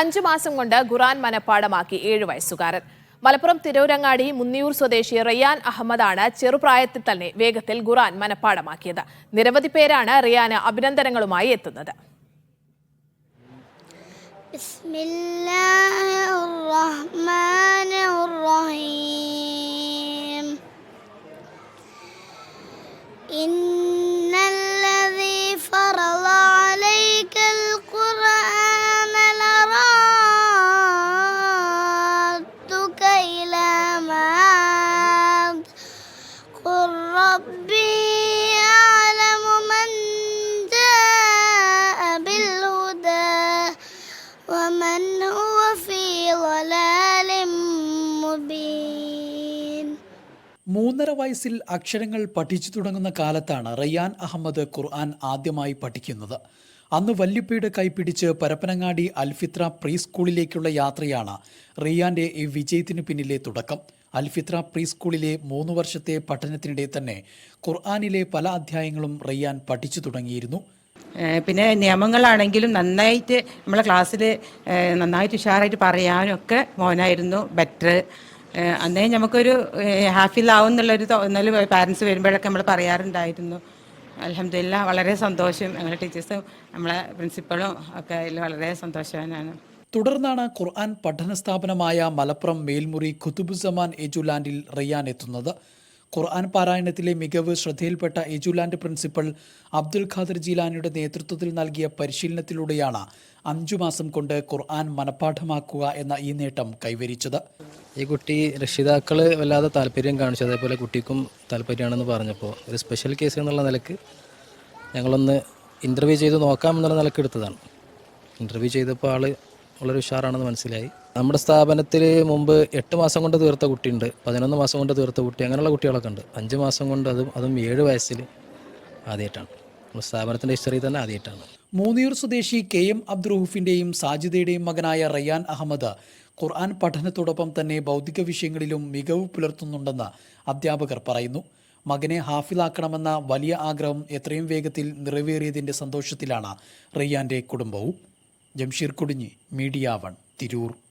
അഞ്ചു മാസം കൊണ്ട് ഖുറാൻ മനഃപ്പാടമാക്കി ഏഴു വയസ്സുകാരൻ. മലപ്പുറം തിരൂരങ്ങാടി മുന്നിയൂർ സ്വദേശി റിയാൻ അഹമ്മദാണ് ചെറുപ്രായത്തിൽ തന്നെ വേഗത്തിൽ ഖുറാൻ മനഃപ്പാടമാക്കിയത്. നിരവധി പേരാണ് റിയാന് അഭിനന്ദനങ്ങളുമായി എത്തുന്നത്. ഇന്ന് മൂന്നര വയസ്സിൽ അക്ഷരങ്ങൾ പഠിച്ചു തുടങ്ങുന്ന കാലത്താണ് റയ്യാൻ അഹമ്മദ് ഖുർആൻ ആദ്യമായി പഠിക്കുന്നത്. അന്ന് വല്യുപ്പയുടെ കൈപിടിച്ച് പരപ്പനങ്ങാടി അൽഫിത്ര പ്രീ സ്കൂളിലേക്കുള്ള യാത്രയാണ് റിയാന്റെ ഈ വിജയത്തിന് പിന്നിലെ തുടക്കം. അൽഫിത്ര പ്രീ സ്കൂളിലെ മൂന്ന് വർഷത്തെ പഠനത്തിനിടെ തന്നെ ഖുർആാനിലെ പല അധ്യായങ്ങളും റിയാൻ പഠിച്ചു തുടങ്ങിയിരുന്നു. പിന്നെ നിയമങ്ങളാണെങ്കിലും നന്നായിട്ട് നമ്മളെ ക്ലാസ്സിൽ നന്നായിട്ട് ഉഷാറായിട്ട് പറയാനും ഒക്കെ മോനായിരുന്നു ബെറ്റർ. അന്നേ നമുക്കൊരു ഹാഫിലാവും എന്നുള്ളൊരു തോന്നൽ പാരൻസ് വരുമ്പോഴൊക്കെ നമ്മൾ പറയാറുണ്ടായിരുന്നു. അലഹമില്ല വളരെ സന്തോഷം. ഞങ്ങളുടെ ടീച്ചേഴ്സും നമ്മളെ പ്രിൻസിപ്പളും ഒക്കെ അതിൽ വളരെ സന്തോഷവാനാണ്. തുടർന്നാണ് ഖുർആൻ പഠന സ്ഥാപനമായ മലപ്പുറം മേൽമുറി ഖുതുബുസമാൻ എജുലാൻഡിൽ റിയാൻ എത്തുന്നത്. ഖുർആൻ പാരായണത്തിലെ മികവ് ശ്രദ്ധയിൽപ്പെട്ട എജുലാൻഡ് പ്രിൻസിപ്പൽ അബ്ദുൽ ഖാദർ ജീലാനിയുടെ നേതൃത്വത്തിൽ നൽകിയ പരിശീലനത്തിലൂടെയാണ് അഞ്ചു മാസം കൊണ്ട് ഖുർആൻ മനഃപ്പാഠമാക്കുക എന്ന ഈ നേട്ടം കൈവരിച്ചത്. ഈ കുട്ടി രക്ഷിതാക്കൾ വല്ലാതെ താല്പര്യം കാണിച്ചു. അതേപോലെ കുട്ടിക്കും താല്പര്യമാണെന്ന് പറഞ്ഞപ്പോൾ ഒരു സ്പെഷ്യൽ കേസ് എന്നുള്ള നിലയ്ക്ക് ഞങ്ങളൊന്ന് ഇന്റർവ്യൂ ചെയ്ത് നോക്കാം എന്നുള്ള നിലയ്ക്ക് എടുത്തതാണ്. ഇന്റർവ്യൂ ചെയ്തപ്പോൾ ആൾ വളരെ ഉഷാറാണെന്ന് മനസ്സിലായി. നമ്മുടെ സ്ഥാപനത്തിൽ മുമ്പ് എട്ട് മാസം കൊണ്ട് തീർത്ത കുട്ടിയുണ്ട്. പതിനൊന്ന് മാസം കൊണ്ട് തീർത്ത കുട്ടി. അങ്ങനെയുള്ള കുട്ടികളൊക്കെ ഉണ്ട്. അഞ്ച് മാസം കൊണ്ട് അതും അതും ഏഴ് വയസ്സിൽ ആദ്യമായിട്ടാണ് നമ്മുടെ സ്ഥാപനത്തിന്റെ ഹിസ്റ്ററി തന്നെ ആദ്യമായിട്ടാണ് മൂന്നിയൂർ സ്വദേശി കെ എം അബ്ദുറഹൂഫിന്റെയും സാജിദയുടെയും മകനായ റയ്യാൻ അഹമ്മദ് ഖുർആൻ പഠനത്തോടൊപ്പം തന്നെ ഭൗതിക വിഷയങ്ങളിലും മികവ് പുലർത്തുന്നുണ്ടെന്ന് അധ്യാപകർ പറയുന്നു. മകനെ ഹാഫിലാക്കണമെന്ന വലിയ ആഗ്രഹം എത്രയും വേഗത്തിൽ നിറവേറിയതിന്റെ സന്തോഷത്തിലാണ് റയ്യാന്റെ കുടുംബവും. Jamsheer Kudinhi media one Tirur.